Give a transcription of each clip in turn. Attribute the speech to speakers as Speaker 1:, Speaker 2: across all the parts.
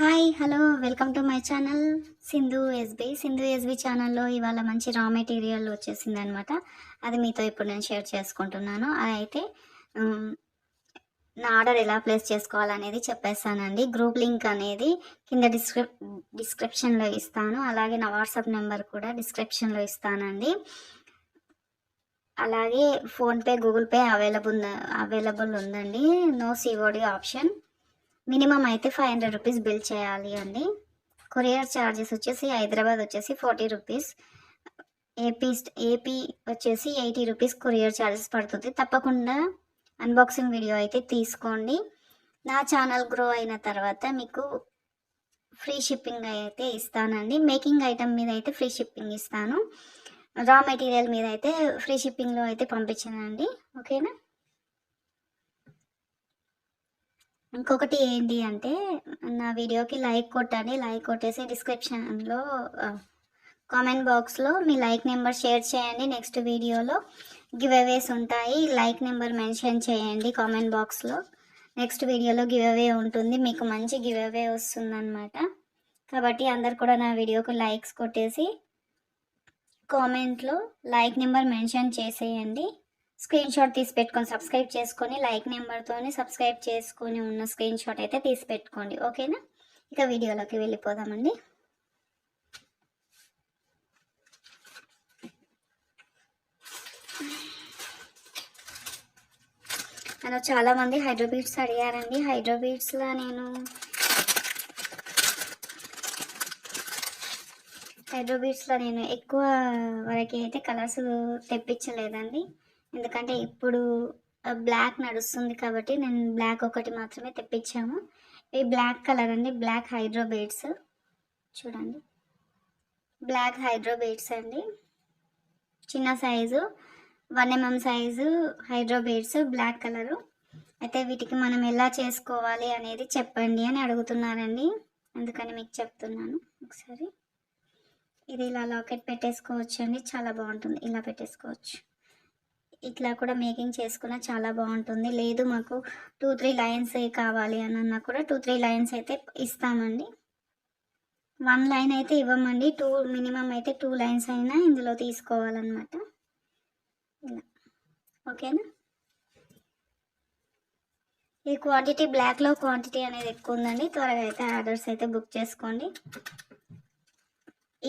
Speaker 1: Hi hello welcome to my channel Sindhu SB Sindhu SB ఛానల్లో ఇవాళ మంచి raw material వచ్చేసింది అనమాట అది మీతో ఇప్పుడు నేను షేర్ చేసుకుంటున్నాను. అది అయితే నా ఆర్డర్ ఎలా ప్లేస్ చేసుకోవాలనేది చెప్పేస్తానండి. గ్రూప్ లింక్ అనేది కింద డిస్క్రిప్ డిస్క్రిప్షన్లో ఇస్తాను. అలాగే నా వాట్సాప్ నెంబర్ కూడా డిస్క్రిప్షన్లో ఇస్తానండి. అలాగే PhonePe Google pay available available ఉందండి. నో సిఓడి ఆప్షన్ మినిమం అయితే ఫైవ్ హండ్రెడ్ రూపీస్ బిల్ చేయాలి అండి. కొరియర్ ఛార్జెస్ వచ్చేసి హైదరాబాద్ వచ్చేసి ఫార్టీ రూపీస్. ఏపీ ఏపీ వచ్చేసి ఎయిటీ రూపీస్ కొరియర్ ఛార్జెస్ పడుతుంది. తప్పకుండా అన్బాక్సింగ్ వీడియో అయితే తీసుకోండి. నా ఛానల్ గ్రో అయిన తర్వాత మీకు ఫ్రీ షిప్పింగ్ అయితే ఇస్తానండి. మేకింగ్ ఐటమ్ మీద అయితే ఫ్రీ షిప్పింగ్ ఇస్తాను. రా మెటీరియల్ మీద అయితే ఫ్రీ షిప్పింగ్లో అయితే పంపించానండి. ఓకేనా? ఇంకొకటి ఏంటి అంటే నా వీడియోకి లైక్ కొట్టండి. లైక్ కొట్టేసి డిస్క్రిప్షన్లో కామెంట్ బాక్స్లో మీ లైక్ నెంబర్ షేర్ చేయండి. నెక్స్ట్ వీడియోలో గివ్ అవేస్ ఉంటాయి. లైక్ నెంబర్ మెన్షన్ చేయండి కామెంట్ బాక్స్లో. నెక్స్ట్ వీడియోలో గివ్ అవే ఉంటుంది. మీకు మంచి గివ్ అవే వస్తుందన్నమాట. కాబట్టి అందరు కూడా నా వీడియోకి లైక్స్ కొట్టేసి కామెంట్లో లైక్ నెంబర్ మెన్షన్ చేసేయండి. స్క్రీన్ షాట్ తీసి పెట్టుకొని సబ్స్క్రైబ్ చేసుకొని లైక్ నెంబర్తో సబ్స్క్రైబ్ చేసుకొని ఉన్న స్క్రీన్ షాట్ అయితే తీసి పెట్టుకోండి. ఓకేనా? ఇక వీడియోలోకి వెళ్ళిపోదామండి. నన్ను చాలామంది హైడ్రోబీట్స్ అడిగారండి. హైడ్రోబీట్స్లో నేను హైడ్రోబీట్స్లో నేను ఎక్కువ వరకు అయితే కలర్స్ తెప్పించలేదండి. ఎందుకంటే ఇప్పుడు బ్లాక్ నడుస్తుంది కాబట్టి నేను బ్లాక్ ఒకటి మాత్రమే తెప్పించాము. ఇవి బ్లాక్ కలర్ అండి బ్లాక్ హైడ్రోబేట్స్ చూడండి. బ్లాక్ హైడ్రోబేట్స్ అండి. చిన్న size one mm size hydro beads black colour అయితే వీటికి మనం ఎలా చేసుకోవాలి అనేది చెప్పండి అని అడుగుతున్నారండి. అందుకని మీకు చెప్తున్నాను ఒకసారి. ఇది ఇలా లాకెట్ పెట్టేసుకోవచ్చు అండి చాలా బాగుంటుంది. ఇలా పెట్టేసుకోవచ్చు. ఇట్లా కూడా మేకింగ్ చేసుకున్న చాలా బాగుంటుంది. లేదు మాకు టూ త్రీ లైన్స్ కావాలి అని అన్నా కూడా టూ త్రీ లైన్స్ అయితే ఇస్తామండి. వన్ లైన్ అయితే ఇవ్వమండి. టూ మినిమం అయితే టూ లైన్స్ అయినా ఇందులో తీసుకోవాలన్నమాట. ఇలా. ఓకేనా? ఈ క్వాంటిటీ బ్లాక్లో క్వాంటిటీ అనేది ఎక్కువ ఉందండి. త్వరగా అయితే ఆర్డర్స్ అయితే బుక్ చేసుకోండి.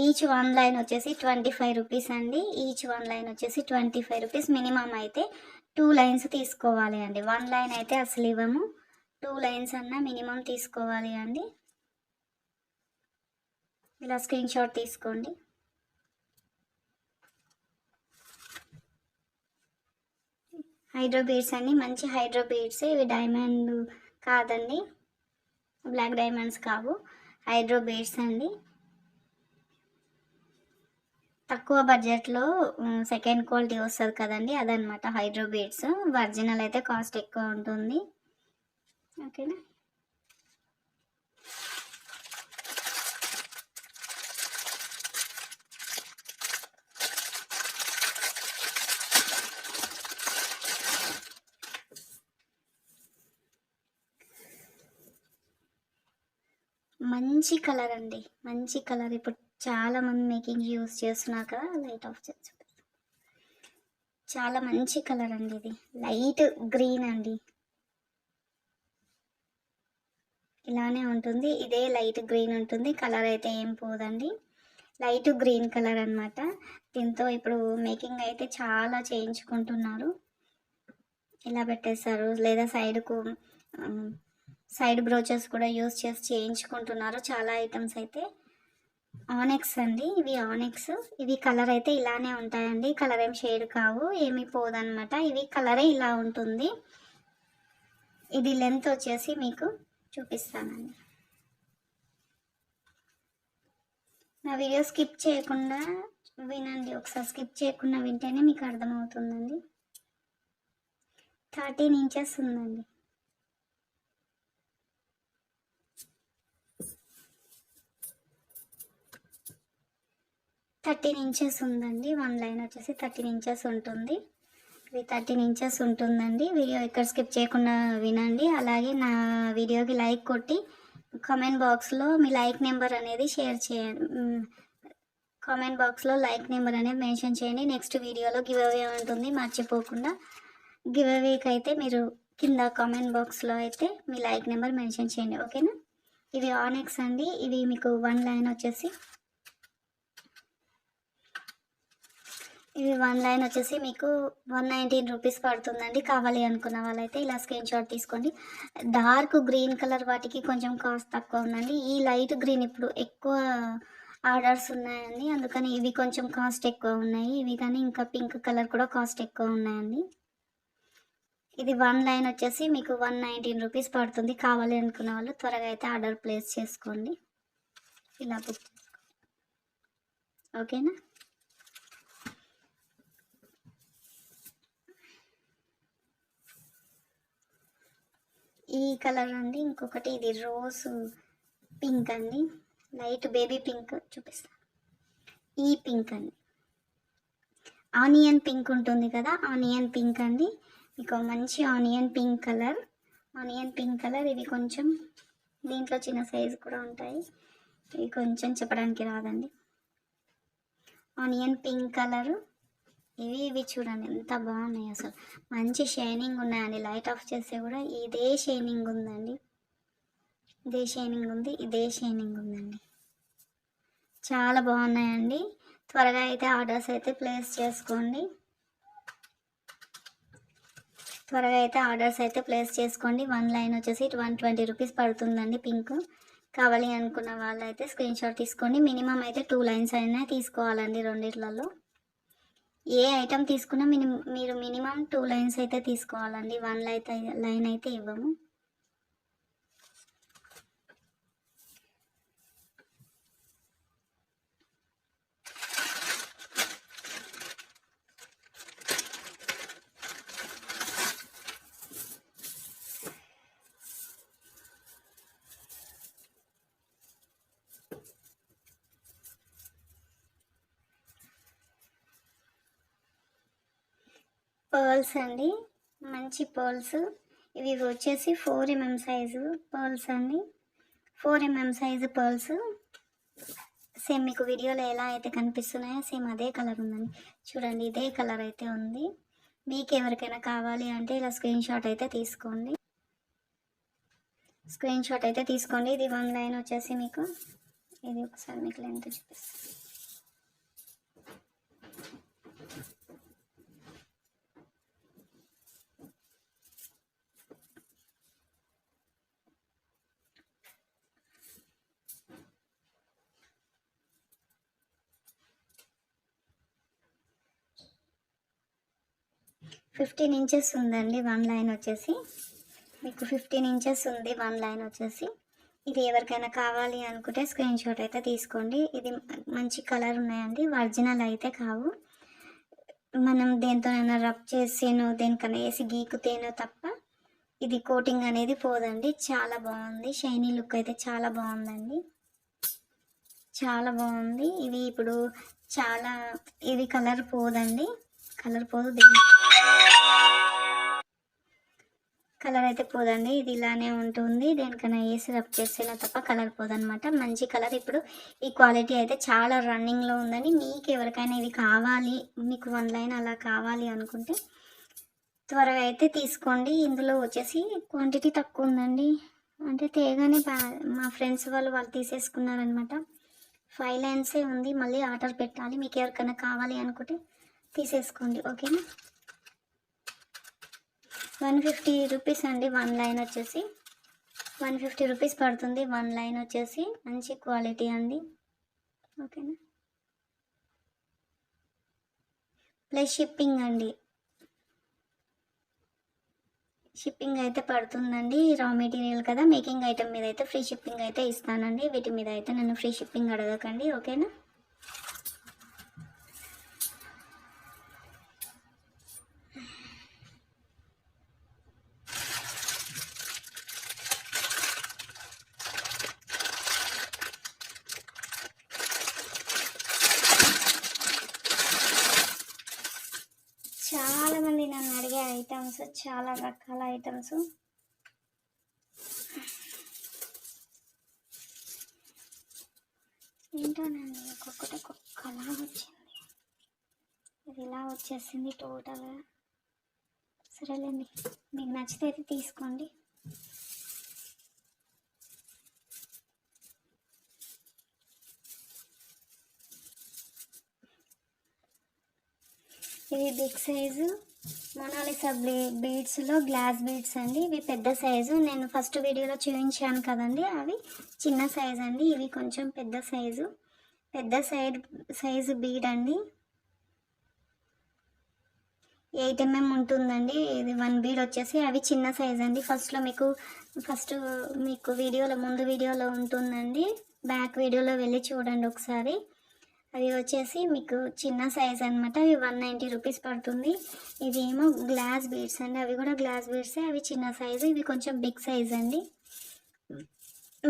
Speaker 1: ఈచ్ వన్ లైన్ వచ్చేసి ట్వంటీ ఫైవ్ రూపీస్ అండి. ఈచ్ వన్ లైన్ వచ్చేసి ట్వంటీ ఫైవ్ రూపీస్ మినిమం అయితే టూ లైన్స్ తీసుకోవాలి అండి. వన్ లైన్ అయితే అసలు ఇవ్వము. టూ లైన్స్ అన్నా మినిమం తీసుకోవాలి అండి. ఇలా స్క్రీన్ షాట్ తీసుకోండి. హైడ్రో బీడ్స్ అండి. మంచి హైడ్రో బీడ్స్. ఇవి డైమండ్ కాదండి. బ్లాక్ డైమండ్స్ కావు. హైడ్రో బీడ్స్ అండి. తక్కువ బడ్జెట్లో సెకండ్ క్వాలిటీ వస్తుంది కదండి అదనమాట హైడ్రో బీడ్స్ ఒరిజినల్ అయితే కాస్ట్ ఎక్కువ ఉంటుంది. ఓకేనా మంచి కలర్ అండి. మంచి కలర్ ఇప్పుడు చాలా మంది మేకింగ్ యూస్ చేసినాక కదా లైట్ ఆఫ్ చేసి చాలా మంచి కలర్ అండి ఇది. లైట్ గ్రీన్ అండి. ఇలానే ఉంటుంది. ఇదే లైట్ గ్రీన్ ఉంటుంది. కలర్ అయితే ఏం పోదండి. లైట్ గ్రీన్ కలర్ అన్నమాట. దీంతో ఇప్పుడు మేకింగ్ అయితే చాలా చేయించుకుంటున్నారు. ఇలా పెట్టేస్తారు లేదా సైడ్కు సైడ్ బ్రోచెస్ కూడా యూస్ చేసి చేయించుకుంటున్నారు. చాలా ఐటమ్స్ అయితే. ఆనెక్స్ అండి. ఇవి ఆనెక్స్. ఇవి కలర్ అయితే ఇలానే ఉంటాయండి. కలర్ ఏం షేడ్ కావు. ఏమీ పోదనమాట ఇవి కలరే ఇలా ఉంటుంది. ఇది లెంత్ వచ్చేసి మీకు చూపిస్తానండి. నా వీడియో స్కిప్ చేయకుండా వినండి. ఒకసారి స్కిప్ చేయకుండా వింటేనే మీకు అర్థమవుతుందండి. థర్టీన్ ఇంచెస్ ఉందండి. థర్టీన్ ఇంచెస్ ఉందండి. వన్ లైన్ వచ్చేసి థర్టీన్ ఇంచెస్ ఉంటుంది. ఇది థర్టీన్ ఇంచెస్ ఉంటుందండి. వీడియో ఇక్కడ స్కిప్ చేయకుండా వినండి. అలాగే నా వీడియోకి లైక్ కొట్టి కామెంట్ బాక్స్లో మీ లైక్ నెంబర్ అనేది షేర్ చేయండి. కామెంట్ బాక్స్లో లైక్ నెంబర్ అనేది మెన్షన్ చేయండి. నెక్స్ట్ వీడియోలో గివ్ అవే ఉంటుంది. మర్చిపోకుండా గివ్ అవేకి అయితే మీరు కింద కామెంట్ బాక్స్లో అయితే మీ లైక్ నెంబర్ మెన్షన్ చేయండి. ఓకేనా ఇవి ఆనెక్స్ అండి. ఇవి మీకు వన్ లైన్ వచ్చేసి ఇవి వన్ లైన్ వచ్చేసి మీకు వన్ నైన్టీన్ రూపీస్ పడుతుందండి. కావాలి అనుకున్న వాళ్ళైతే ఇలా స్క్రీన్ షాట్ తీసుకోండి. డార్క్ గ్రీన్ కలర్ వాటికి కొంచెం కాస్ట్ తక్కువ ఉందండి. ఈ లైట్ గ్రీన్ ఇప్పుడు ఎక్కువ ఆర్డర్స్ ఉన్నాయండి. అందుకని ఇవి కొంచెం కాస్ట్ ఎక్కువ ఉన్నాయి. ఇవి కానీ ఇంకా పింక్ కలర్ కూడా కాస్ట్ ఎక్కువ ఉన్నాయండి. ఇది వన్ లైన్ వచ్చేసి మీకు వన్ నైన్టీన్ రూపీస్ పడుతుంది. కావాలి అనుకున్న వాళ్ళు త్వరగా అయితే ఆర్డర్ ప్లేస్ చేసుకోండి. ఇలా బుక్ ఓకేనా? ఈ కలర్ అండి ఇంకొకటి ఇది రోజ్ పింక్ అండి. లైట్ బేబీ పింక్ చూపిస్తాను ఈ పింక్ అండి. ఆనియన్ పింక్ ఉంటుంది కదా ఆనియన్ పింక్ అండి. మీకు మంచి onion pink colour onion pink colour. ఇవి కొంచెం దీంట్లో చిన్న సైజు కూడా ఉంటాయి. ఇవి కొంచెం చెప్పడానికి రాదండి. Onion pink colour. ఇవి ఇవి చూడండి ఎంత బాగున్నాయి అసలు. మంచి షైనింగ్ ఉన్నాయండి. లైట్ ఆఫ్ చేస్తే కూడా ఇదే షైనింగ్ ఉందండి. ఇదే షైనింగ్ ఉంది ఇదే షైనింగ్ ఉందండి. చాలా బాగున్నాయండి. త్వరగా అయితే ఆర్డర్స్ అయితే ప్లేస్ చేసుకోండి. త్వరగా అయితే ఆర్డర్స్ అయితే ప్లేస్ చేసుకోండి. వన్ లైన్ వచ్చేసి వన్ ట్వంటీ రూపీస్ పడుతుందండి పింక్. కావాలి అనుకున్న వాళ్ళు అయితే స్క్రీన్ షాట్ తీసుకోండి. మినిమం అయితే టూ లైన్స్ అయినా తీసుకోవాలండి రెండిట్లలో. ఏ ఐటమ్ తీసుకున్నా మినిమం మీరు మినిమం టూ లైన్స్ అయితే తీసుకోవాలండి. వన్ లైన్ లైన్ అయితే ఇవ్వము. పర్ల్స్ అండి. మంచి పర్ల్స్. ఇవి వచ్చేసి ఫోర్ ఎంఎం సైజు పర్ల్స్ అండి. Four mm size pearls. Same మీకు వీడియోలో ఎలా అయితే కనిపిస్తున్నాయో సేమ్ అదే కలర్ ఉందండి. చూడండి ఇదే కలర్ అయితే ఉంది. మీకు ఎవరికైనా కావాలి అంటే ఇలా స్క్రీన్ షాట్ అయితే తీసుకోండి. స్క్రీన్ షాట్ అయితే తీసుకోండి. ఇది వన్ లైన్ వచ్చేసి మీకు. ఇది ఒకసారి మీకు లెంత్ చూపిస్తాను ఫిఫ్టీన్ ఇంచెస్ ఉందండి వన్ లైన్ వచ్చేసి. మీకు ఫిఫ్టీన్ ఇంచెస్ ఉంది వన్ లైన్ వచ్చేసి. ఇది ఎవరికైనా కావాలి అనుకుంటే స్క్రీన్ షాట్ అయితే తీసుకోండి. ఇది మంచి కలర్ ఉన్నాయండి ఒరిజినల్ అయితే కావు. మనం దేనితోనైనా రబ్ చేసేనో దేనికైనా వేసి గీకుతేనో తప్ప ఇది కోటింగ్ అనేది పోదండి. చాలా బాగుంది షైనీ లుక్ అయితే చాలా బాగుందండి. చాలా బాగుంది. ఇవి ఇప్పుడు చాలా ఇది కలర్ పోదండి. కలర్ పోదు దీని కలర్ అయితే పోదండి. ఇది ఇలానే ఉంటుంది. దేనికైనా వేసి రబ్ చేస్తేనే తప్ప కలర్ పోదనమాట మంచి కలర్. ఇప్పుడు ఈ క్వాలిటీ అయితే చాలా రన్నింగ్లో ఉందని మీకు ఎవరికైనా ఇవి కావాలి మీకు వన్ లైన్ అలా కావాలి అనుకుంటే త్వరగా అయితే తీసుకోండి. ఇందులో వచ్చేసి క్వాంటిటీ తక్కువ ఉందండి. అంటే తేగానే మా ఫ్రెండ్స్ వాళ్ళు వాళ్ళు తీసేసుకున్నారనమాట ఫైవ్ లైన్సే ఉంది. మళ్ళీ ఆర్డర్ పెట్టాలి. మీకు ఎవరికైనా కావాలి అనుకుంటే తీసేసుకోండి. ఓకేనా? వన్ ఫిఫ్టీ రూపీస్ అండి వన్ లైన్ వచ్చేసి. వన్ ఫిఫ్టీ రూపీస్ పడుతుంది వన్ లైన్ వచ్చేసి. మంచి క్వాలిటీ అండి. ఓకేనా? ప్లస్ షిప్పింగ్ అండి. షిప్పింగ్ అయితే పడుతుందండి. రా మెటీరియల్ కదా మేకింగ్ ఐటమ్ మీద అయితే ఫ్రీ షిప్పింగ్ అయితే ఇస్తానండి. వీటి మీద అయితే నన్ను ఫ్రీ షిప్పింగ్ అడగకండి. ఓకేనా? రకాల ఐటమ్స్. ఏంటోనండి ఒక్కొక్కటి ఒక్కొక్కలా వచ్చింది. ఇది ఇలా వచ్చేసింది టోటల్గా సరేలేండి మీకు నచ్చితే అయితే తీసుకోండి. ఇవి బిగ్ సైజు మొనాలిసా బ్లీ బీడ్స్లో గ్లాస్ బీడ్స్ అండి. ఇవి పెద్ద సైజు. నేను ఫస్ట్ వీడియోలో చూపించాను కదండి. అవి చిన్న సైజు అండి. ఇవి కొంచెం పెద్ద సైజు. పెద్ద సైజ్ సైజు బీడ్ అండి. ఎయిట్ ఎంఎం ఉంటుందండి. ఇది వన్ బీడ్ వచ్చేసి అవి చిన్న సైజ్ అండి. ఫస్ట్లో మీకు ఫస్ట్ మీకు వీడియోలో ముందు వీడియోలో ఉంటుందండి. బ్యాక్ వీడియోలో వెళ్ళి చూడండి ఒకసారి. అది వచ్చేసి మీకు చిన్న సైజ్ అనమాట అవి వన్ నైంటీ రూపీస్ పడుతుంది. ఇది ఏమో గ్లాస్ బీడ్స్ అండి. అవి కూడా గ్లాస్ బీడ్సే. అవి చిన్న సైజు. ఇవి కొంచెం బిగ్ సైజ్ అండి.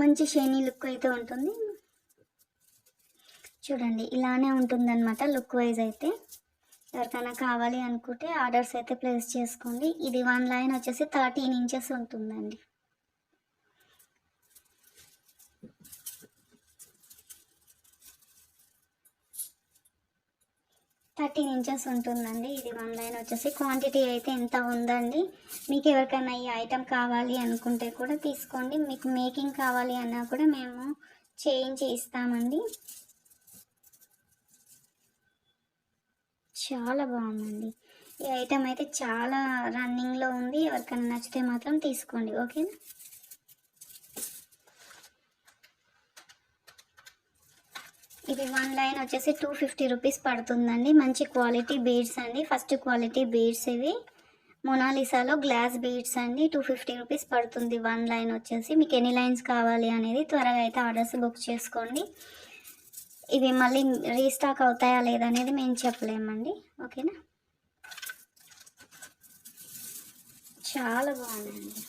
Speaker 1: మంచి షైనీ లుక్ అయితే ఉంటుంది. చూడండి ఇలానే ఉంటుందన్నమాట లుక్ వైజ్ అయితే. ఎవరికైనా కావాలి అనుకుంటే ఆర్డర్స్ అయితే ప్లేస్ చేసుకోండి. ఇది వన్ లైన్ వచ్చేసి థర్టీన్ ఇంచెస్ ఉంటుందండి. థర్టీన్ ఇంచెస్ ఉంటుందండి. ఇది వన్ లైన్ వచ్చేసి క్వాంటిటీ అయితే ఎంత ఉందండి? మీకు ఎవరికైనా ఈ ఐటెం కావాలి అనుకుంటే కూడా తీసుకోండి. మీకు మేకింగ్ కావాలి అన్నా కూడా మేము చేయించి ఇస్తామండి చాలా బాగుందండి. ఈ ఐటెం అయితే చాలా రన్నింగ్లో ఉంది. ఎవరికైనా నచ్చితే మాత్రం తీసుకోండి. ఓకేనా? ఇది వన్ లైన్ వచ్చేసి టూ ఫిఫ్టీ రూపీస్ పడుతుందండి. మంచి క్వాలిటీ బీడ్స్ అండి. ఫస్ట్ క్వాలిటీ బీడ్స్ ఇవి. మొనాలిసాలో గ్లాస్ బీడ్స్ అండి. టూ ఫిఫ్టీ రూపీస్ పడుతుంది వన్ లైన్ వచ్చేసి. మీకు ఎన్ని లైన్స్ కావాలి అనేది త్వరగా అయితే ఆర్డర్స్ బుక్ చేసుకోండి. ఇవి మళ్ళీ రీస్టాక్ అవుతాయా లేదా అనేది మేము చెప్పలేమండి. ఓకేనా? చాలా బాగుందండి.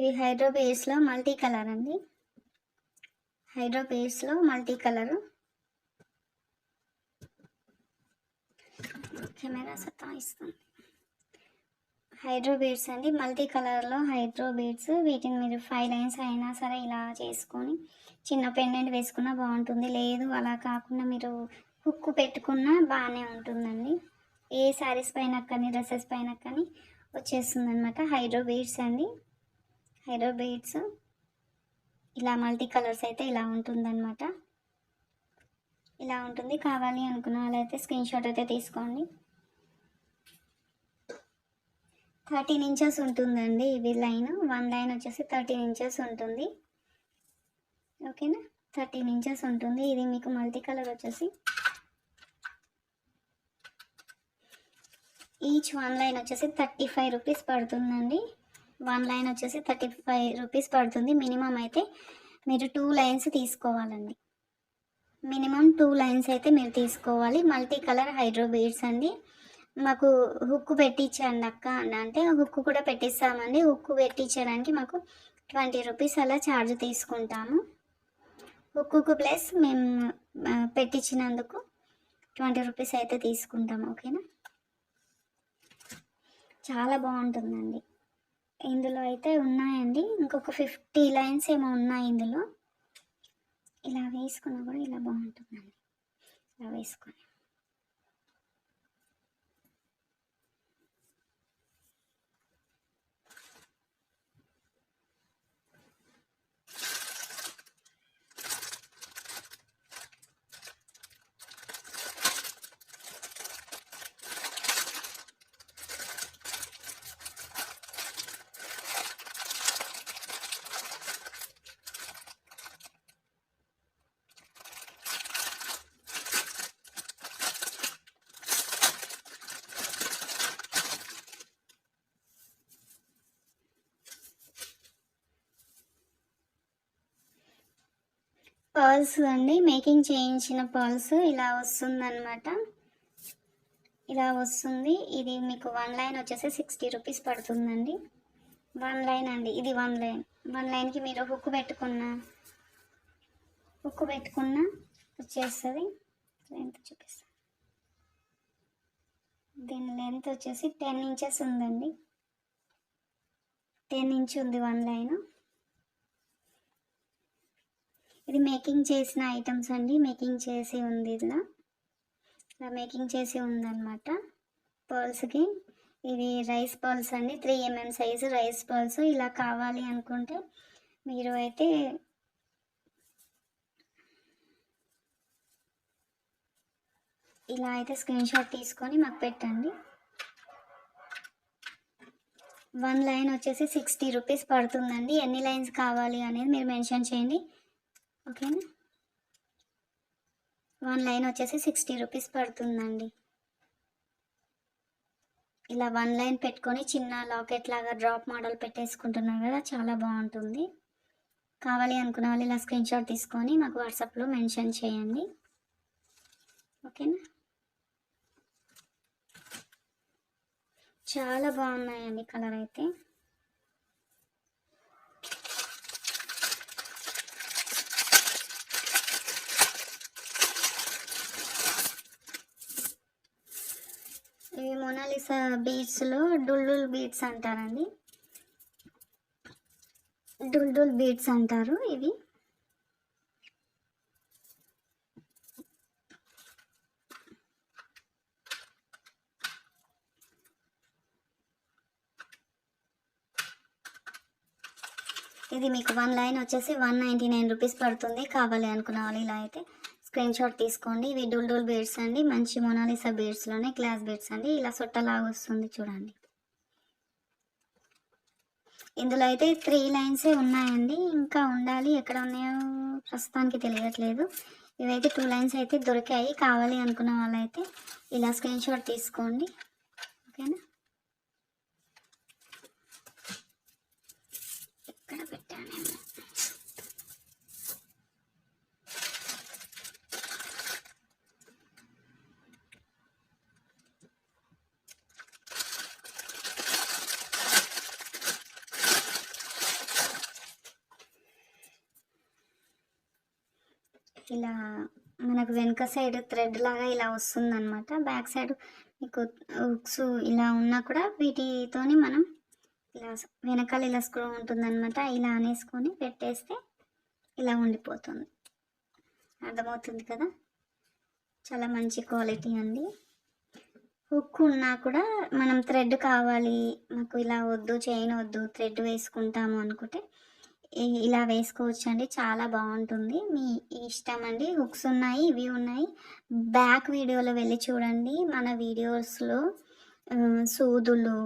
Speaker 1: ఇది హైడ్రో బేస్లో మల్టీ కలర్ అండి. హైడ్రో బేస్లో మల్టీ కలరు. కెమెరా సతాయిస్తుంది హైడ్రో బీడ్స్ అండి. మల్టీ కలర్లో హైడ్రో బీడ్స్. వీటిని మీరు ఫైవ్ లైన్స్ అయినా సరే ఇలా చేసుకొని చిన్న పెండెంట్ వేసుకున్నా బాగుంటుంది. లేదు అలా కాకుండా మీరు హుక్కు పెట్టుకున్నా బాగానే ఉంటుందండి. ఏ శారీస్ పైన కానీ డ్రెస్సెస్ పైన కానీ వచ్చేస్తుంది అనమాట హైడ్రో బీడ్స్ అండి. హైరో బీడ్స్ ఇలా మల్టీ కలర్స్ అయితే ఇలా ఉంటుందన్నమాట. ఇలా ఉంటుంది. కావాలి అనుకున్న వాళ్ళైతే స్క్రీన్ షాట్ అయితే తీసుకోండి. థర్టీన్ ఇంచెస్ ఉంటుందండి ఇది లైన్. వన్ లైన్ వచ్చేసి థర్టీన్ ఇంచెస్ ఉంటుంది. ఓకేనా? థర్టీన్ ఇంచెస్ ఉంటుంది. ఇది మీకు మల్టీ కలర్ వచ్చేసి ఈచ్ వన్ లైన్ వచ్చేసి థర్టీ ఫైవ్ రూపీస్ పడుతుందండి. వన్ లైన్ వచ్చేసి థర్టీ ఫైవ్ రూపీస్ పడుతుంది. మినిమం అయితే మీరు టూ లైన్స్ తీసుకోవాలండి. మినిమం టూ లైన్స్ అయితే మీరు తీసుకోవాలి. మల్టీ కలర్ హైడ్రో బీడ్స్ అండి. మాకు హుక్ పెట్టించండి అక్క అని అంటే హుక్ కూడా పెట్టిస్తామండి. హుక్ పెట్టించడానికి మాకు ట్వంటీ రూపీస్ అలా ఛార్జ్ తీసుకుంటాము. హుక్కు ప్లస్ మేము పెట్టించినందుకు ట్వంటీ రూపీస్ అయితే తీసుకుంటాము. ఓకేనా? చాలా బాగుంటుందండి. ఇందులో అయితే ఉన్నాయండి. ఇంకొక ఫిఫ్టీ లైన్స్ ఏమో ఉన్నాయి ఇందులో. ఇలా వేసుకున్నా కూడా ఇలా బాగుంటుందండి. ఇలా వేసుకొని. పర్ల్స్ అండి. మేకింగ్ చేయించిన పర్ల్స్ ఇలా వస్తుందన్నమాట. ఇలా వస్తుంది. ఇది మీకు వన్ లైన్ వచ్చేసి సిక్స్టీ రూపీస్ పడుతుందండి. వన్ లైన్ అండి. ఇది వన్ లైన్. వన్ లైన్కి మీరు హుక్ పెట్టుకున్న హుక్ పెట్టుకున్న వచ్చేస్తుంది. లెంత్ చూపిస్తాను దీని లెంత్ వచ్చేసి టెన్ ఇంచెస్ ఉందండి. టెన్ ఇంచ్ ఉంది వన్ లైన్. ఇది మేకింగ్ చేసిన ఐటమ్స్ అండి. మేకింగ్ చేసి ఉంది ఇలా ఇలా మేకింగ్ చేసి ఉందన్నమాట. పర్ల్స్కి ఇవి రైస్ పర్ల్స్ అండి. Three mm size rice pearls. ఇలా కావాలి అనుకుంటే మీరు అయితే ఇలా అయితే స్క్రీన్ షాట్ తీసుకొని మాకు పెట్టండి. వన్ లైన్ వచ్చేసి సిక్స్టీ రూపీస్ పడుతుందండి. ఎన్ని లైన్స్ కావాలి అనేది మీరు మెన్షన్ చేయండి. ఓకేనా? వన్ లైన్ వచ్చేసి సిక్స్టీ రూపీస్ పడుతుందండి. ఇలా వన్ లైన్ పెట్టుకొని చిన్న లాకెట్ లాగా డ్రాప్ మోడల్ పెట్టేసుకుంటున్నారు కదా చాలా బాగుంటుంది. కావాలి అనుకున్న వాళ్ళు ఇలా స్క్రీన్ షాట్ తీసుకొని మాకు వాట్సాప్లో మెన్షన్ చేయండి. ఓకేనా? చాలా బాగున్నాయండి కలర్ అయితే ఇవి మోనాలిసా బీడ్స్లో డుల్డుల్ బీడ్స్ అంటారండి. డుల్డుల్ బీడ్స్ అంటారు ఇవి. ఇది మీకు వన్ లైన్ వచ్చేసి వన్ నైంటీ నైన్ రూపీస్ పడుతుంది కావాలి అనుకున్న వాళ్ళు ఇలా అయితే. స్క్రీన్ షాట్ తీసుకోండి. ఇవి డూల్ డూల్ బీడ్స్ అండి. మంచి మొనాలిసా బీడ్స్లోనే గ్లాస్ బీడ్స్ అండి. ఇలా సొట్టలాగా వస్తుంది చూడండి. ఇందులో అయితే త్రీ లైన్సే ఉన్నాయండి. ఇంకా ఉండాలి. ఎక్కడ ఉన్నాయో ప్రస్తుతానికి తెలియట్లేదు. ఇవైతే టూ లైన్స్ అయితే దొరికాయి. కావాలి అనుకున్న వాళ్ళైతే ఇలా స్క్రీన్ షాట్ తీసుకోండి. ఓకేనా ఎక్కడ పెట్టానేమో ఇలా మనకు వెనక సైడ్ థ్రెడ్ లాగా ఇలా వస్తుంది అనమాట బ్యాక్ సైడ్ మీకు హుక్స్ ఇలా ఉన్నా కూడా వీటితోని మనం ఇలా వెనకాల ఇలా స్క్రూ ఉంటుందన్నమాట. ఇలా అనేసుకొని పెట్టేస్తే ఇలా ఉండిపోతుంది. అర్థమవుతుంది కదా? చాలా మంచి క్వాలిటీ అండి. హుక్ ఉన్నా కూడా మనం థ్రెడ్ కావాలి మాకు ఇలా వద్దు చైన్ వద్దు థ్రెడ్ వేసుకుంటాము అనుకుంటే ఇలా వేసుకోవచ్చు అండి చాలా బాగుంటుంది. మీ ఇష్టం అండి. హుక్స్ ఉన్నాయి ఇవి ఉన్నాయి. బ్యాక్ వీడియోలో వెళ్ళి చూడండి. మన వీడియోస్లో సూదులు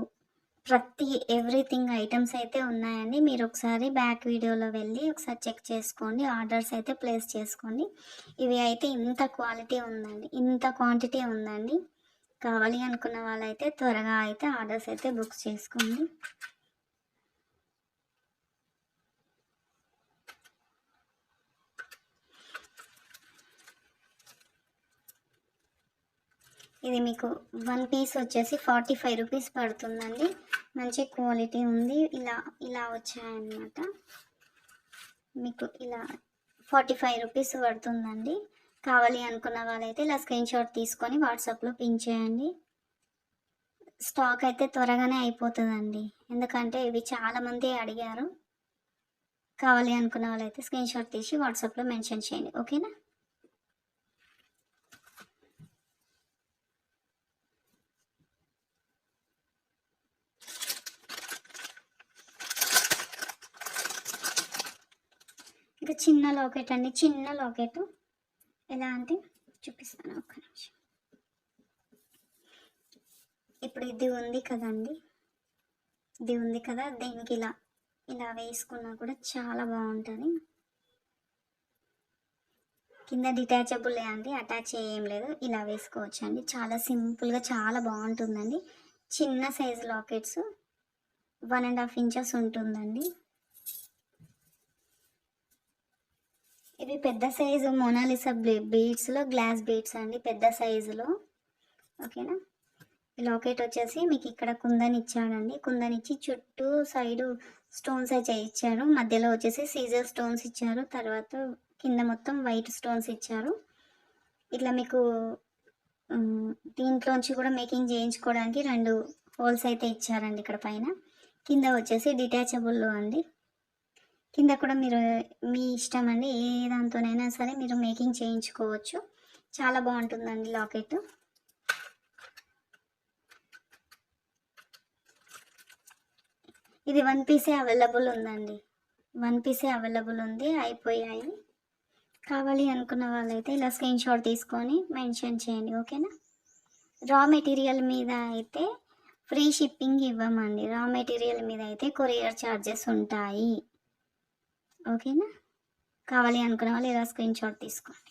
Speaker 1: ప్రతి ఎవ్రీథింగ్ ఐటమ్స్ అయితే ఉన్నాయండి. మీరు ఒకసారి బ్యాక్ వీడియోలో వెళ్ళి ఒకసారి చెక్ చేసుకోండి. ఆర్డర్స్ అయితే ప్లేస్ చేసుకోండి. ఇవి అయితే ఇంత క్వాలిటీ ఉందండి. ఇంత క్వాంటిటీ ఉందండి. కావాలి అనుకున్న వాళ్ళైతే త్వరగా అయితే ఆర్డర్స్ అయితే బుక్ చేసుకోండి. ఇది మీకు వన్ పీస్ వచ్చేసి ఫార్టీ ఫైవ్ రూపీస్ పడుతుందండి. మంచి క్వాలిటీ ఉంది. ఇలా ఇలా వచ్చాయన్నమాట. మీకు ఇలా ఫార్టీ ఫైవ్ రూపీస్ పడుతుందండి. కావాలి అనుకున్న వాళ్ళైతే ఇలా స్క్రీన్ షాట్ తీసుకొని వాట్సాప్లో పిన్ చేయండి. స్టాక్ అయితే త్వరగానే అయిపోతుందండి. ఎందుకంటే ఇవి చాలామంది అడిగారు. కావాలి అనుకున్న వాళ్ళైతే స్క్రీన్ షాట్ తీసి వాట్సాప్లో మెన్షన్ చేయండి. ఓకేనా? ఇది చిన్న లాకెట్ అండి చిన్న లాకెట్. ఎలా అంటే చూపిస్తాను ఒక్క నిమిషం. ఇప్పుడు ఇది ఉంది కదండి. ఇది ఉంది కదా దీనికి ఇలా ఇలా వేసుకున్నా కూడా చాలా బాగుంటుంది. కింద డిటాచబుల్ అండి అటాచ్ ఏం లేదు. ఇలా వేసుకోవచ్చు అండి చాలా సింపుల్గా చాలా బాగుంటుందండి. చిన్న size lockets one and half inches ఉంటుందండి. ఇవి పెద్ద సైజు మొనాలిసా బీడ్స్లో గ్లాస్ బీడ్స్ అండి పెద్ద సైజులో. ఓకేనా? లాకెట్ వచ్చేసి మీకు ఇక్కడ కుందని ఇచ్చాడండి. కుందని ఇచ్చి చుట్టూ సైడు స్టోన్స్ అయితే ఇచ్చారు. మధ్యలో వచ్చేసి సీజర్ స్టోన్స్ ఇచ్చారు. తర్వాత కింద మొత్తం వైట్ స్టోన్స్ ఇచ్చారు. ఇట్లా మీకు దీంట్లోంచి కూడా మేకింగ్ చేయించుకోవడానికి రెండు హోల్స్ అయితే ఇచ్చారండి ఇక్కడ పైన. కింద వచ్చేసి డిటాచబుల్ అండి. కింద కూడా మీరు మీ ఇష్టం అండి. ఏ దాంతోనైనా సరే మీరు మేకింగ్ చేయించుకోవచ్చు. చాలా బాగుంటుందండి లాకెట్ ఇది వన్ పీసే అవైలబుల్ ఉందండి. వన్ పీసే అవైలబుల్ ఉంది అయిపోయాయి. కావాలి అనుకున్న వాళ్ళైతే ఇలా స్క్రీన్ షాట్ తీసుకొని మెన్షన్ చేయండి ఓకేనా? రా మెటీరియల్ మీద అయితే ఫ్రీ షిప్పింగ్ ఇవ్వమండి. రా మెటీరియల్ మీద అయితే కొరియర్ ఛార్జెస్ ఉంటాయి. ఓకేనా? కావాలి అనుకున్న వాళ్ళు ఇలా స్క్రీన్ షాట్ తీసుకోండి.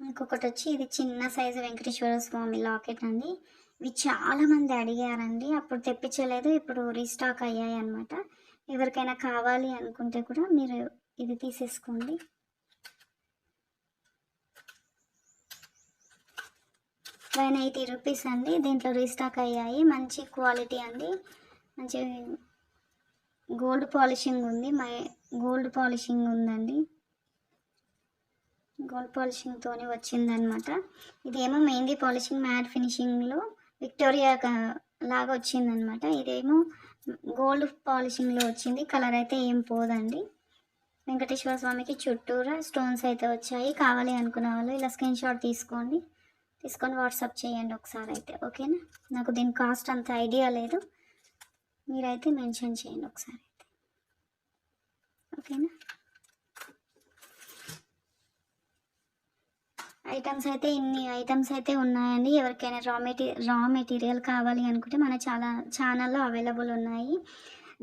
Speaker 1: ఇంకొకటి వచ్చి ఇది చిన్న సైజు వెంకటేశ్వర స్వామి లాకెట్ అండి. ఇవి చాలామంది అడిగారండి. అప్పుడు తెప్పించలేదు ఇప్పుడు రీస్టాక్ అయ్యాయి అనమాట ఎవరికైనా కావాలి అనుకుంటే కూడా మీరు ఇది తీసేసుకోండి. వన్ ఎయిటీ రూపీస్ అండి. దీంట్లో రీస్టాక్ అయ్యాయి. మంచి క్వాలిటీ అండి. మంచి గోల్డ్ పాలిషింగ్ ఉంది. మై గోల్డ్ పాలిషింగ్ ఉందండి. గోల్డ్ పాలిషింగ్తోనే వచ్చిందనమాట ఇదేమో మెహందీ పాలిషింగ్ మ్యాట్ ఫినిషింగ్లో విక్టోరియా లాగా వచ్చిందనమాట ఇదేమో గోల్డ్ పాలిషింగ్లో వచ్చింది. కలర్ అయితే ఏం పోదండి. వెంకటేశ్వర స్వామికి చుట్టూరా స్టోన్స్ అయితే వచ్చాయి. కావాలి అనుకున్న వాళ్ళు ఇలా స్క్రీన్ షాట్ తీసుకోండి. తీసుకొని వాట్సాప్ చేయండి ఒకసారి అయితే. ఓకేనా? నాకు దీని కాస్ట్ అంత ఐడియా లేదు. మీరైతే మెన్షన్ చేయండి ఒకసారి అయితే. ఓకేనా? ఐటమ్స్ అయితే ఇన్ని ఐటమ్స్ అయితే ఉన్నాయండి. ఎవరికైనా రా మెటీ రా మెటీరియల్ కావాలి అనుకుంటే మన చాలా ఛానల్లో అవైలబుల్ ఉన్నాయి.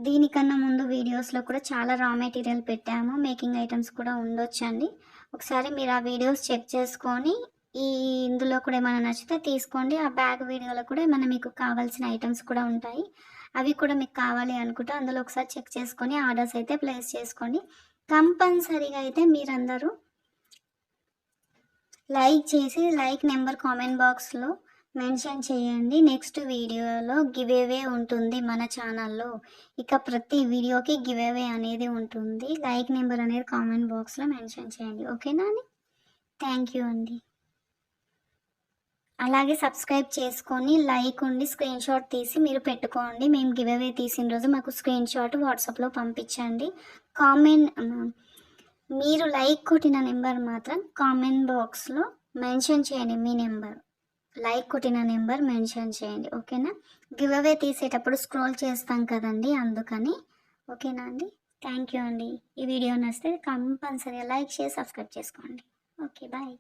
Speaker 1: దీనికన్నా ముందు వీడియోస్లో కూడా చాలా రా మెటీరియల్ పెట్టాము. మేకింగ్ ఐటమ్స్ కూడా ఉండొచ్చండి. ఒకసారి మీరు ఆ వీడియోస్ చెక్ చేసుకొని ఈ ఇందులో కూడా ఏమైనా నచ్చితే తీసుకోండి. ఆ బ్యాగ్ వీడియోలో కూడా ఏమైనా మీకు కావాల్సిన ఐటమ్స్ కూడా ఉంటాయి. అవి కూడా మీకు కావాలి అనుకుంటే అందులో ఒకసారి చెక్ చేసుకొని ఆర్డర్స్ అయితే ప్లేస్ చేసుకోండి. కంపల్సరీగా అయితే మీరందరూ లైక్ చేసి లైక్ నెంబర్ కామెంట్ బాక్స్లో మెన్షన్ చేయండి. నెక్స్ట్ వీడియోలో గివ్ అవే ఉంటుంది మన ఛానల్లో. ఇక ప్రతి వీడియోకి గివ్ అవే అనేది ఉంటుంది. లైక్ నెంబర్ అనేది కామెంట్ బాక్స్లో మెన్షన్ చేయండి. ఓకేనా అండి? థ్యాంక్ యూ అండి. అలాగే సబ్స్క్రైబ్ చేసుకొని లైక్ ఉండి స్క్రీన్ షాట్ తీసి మీరు పెట్టుకోండి. మేము గివ్ అవే తీసిన రోజు మాకు స్క్రీన్ షాట్ వాట్సాప్లో పంపించండి. కామెంట్ మీరు లైక్ కొట్టిన నెంబర్ మాత్రం కామెంట్ బాక్స్లో మెన్షన్ చేయండి మీ నెంబర్. లైక్ కొట్టిన నెంబర్ మెన్షన్ చేయండి. ఓకేనా? గివ్ అవే తీసేటప్పుడు స్క్రోల్ చేస్తాం కదండి అందుకని. ఓకేనా అండి? థ్యాంక్ యూ అండి. ఈ వీడియో నచ్చితే కంపల్సరీ లైక్ చేసి సబ్స్క్రైబ్ చేసుకోండి. Okay bye.